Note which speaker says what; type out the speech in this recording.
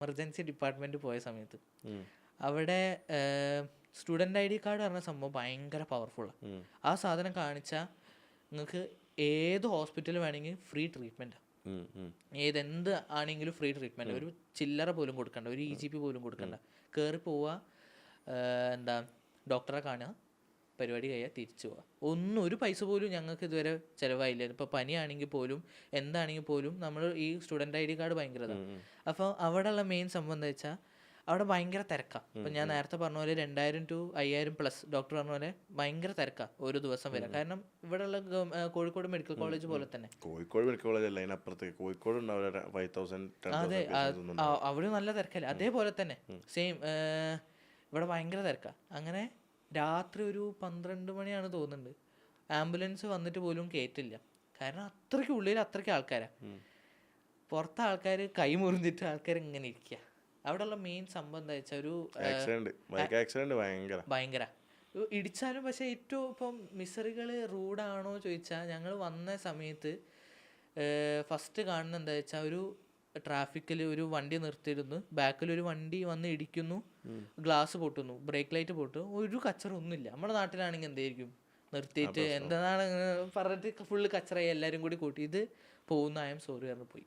Speaker 1: Emergency department പോയ സമയത്ത്. അവിടെ സ്റ്റുഡന്റ് ഐ ഡി കാർഡ് പറഞ്ഞ സംഭവം ഭയങ്കര പവർഫുള്ളാണ് ആ. സാധനം കാണിച്ചാൽ നിങ്ങൾക്ക് ഏത് ഹോസ്പിറ്റൽ വേണമെങ്കിൽ ഫ്രീ
Speaker 2: ട്രീറ്റ്മെന്റ്.
Speaker 1: ഏതെന്ത് ആണെങ്കിലും ഫ്രീ ട്രീറ്റ്മെന്റ് ഒരു ചില്ലറ പോലും കൊടുക്കണ്ട. ഒരു ഇ ജി പി പോലും കൊടുക്കണ്ട. കയറി പോവുക എന്താ ഡോക്ടറെ കാണുക. പരിപാടി കഴിയാൽ തിരിച്ചു പോവാം. ഒന്നും ഒരു പൈസ പോലും ഞങ്ങൾക്ക് ഇതുവരെ ചിലവായില്ല. ഇപ്പോൾ പനിയാണെങ്കിൽ പോലും എന്താണെങ്കിൽ പോലും നമ്മൾ ഈ സ്റ്റുഡന്റ് ഐ ഡി കാർഡ് ഭയങ്കര ഇതാണ് അപ്പോൾ അവിടെയുള്ള മെയിൻ സംഭവം എന്താ വെച്ചാൽ അവിടെ ഭയങ്കര തിരക്കാണ് അപ്പം ഞാൻ നേരത്തെ പറഞ്ഞ പോലെ രണ്ടായിരം ടു അയ്യായിരം പ്ലസ് ഡോക്ടർ പറഞ്ഞ പോലെ ഭയങ്കര തിരക്കാണ് ഒരു ദിവസം വരെ കാരണം ഇവിടെയുള്ള കോഴിക്കോട് മെഡിക്കൽ കോളേജ് പോലെ തന്നെ.
Speaker 2: കോഴിക്കോട് മെഡിക്കൽ കോളേജ് അല്ല അതിനപ്പുറത്തേക്ക്. കോഴിക്കോട്
Speaker 1: അതെ അവിടെ നല്ല തിരക്കല്ലേ? അതേപോലെ തന്നെ. സെയിം ഇവിടെ ഭയങ്കര തിരക്കാണ് അങ്ങനെ രാത്രി ഒരു പന്ത്രണ്ട് മണിയാണ് തോന്നുന്നുണ്ട്. ആംബുലൻസ് വന്നിട്ട് പോലും കേറ്റില്ല. കാരണം അത്രയ്ക്ക് ഉള്ളിൽ അത്രയ്ക്ക് ആൾക്കാരാ. പുറത്തെ ആൾക്കാർ കൈ മുറിഞ്ഞിട്ട് ആൾക്കാർ ഇങ്ങനെ ഇരിക്കുക അവിടെയുള്ള മെയിൻ സംഭവം എന്താ വെച്ചാൽ ഒരു
Speaker 2: ആക്സിഡന്റ് ഭയങ്കര.
Speaker 1: ഭയങ്കര. ഇടിച്ചാലും പക്ഷെ ഏറ്റവും ഇപ്പം മിസറികൾ റൂഡാണോ ചോദിച്ചാൽ ഞങ്ങൾ വന്ന സമയത്ത് ഫസ്റ്റ് കാണുന്ന എന്താ വെച്ചാൽ ഒരു ട്രാഫിക്കിൽ ഒരു വണ്ടി നിർത്തിയിരുന്നു. ബാക്കിൽ ഒരു വണ്ടി വന്ന് ഇടിക്കുന്നു. ഗ്ലാസ് പൊട്ടുന്നു. ബ്രേക്ക് ലൈറ്റ് പൊട്ടു. ഒരു കച്ചറ ഒന്നുമില്ല നമ്മുടെ നാട്ടിലാണെങ്കിൽ എന്തായിരിക്കും നിർത്തിയിട്ട് എന്താണ് പറഞ്ഞിട്ട് ഫുള്ള് കച്ചറയായി എല്ലാവരും കൂടി കൂട്ടി ഇത് പോകുന്ന ആയം സോറി പറഞ്ഞു പോയി.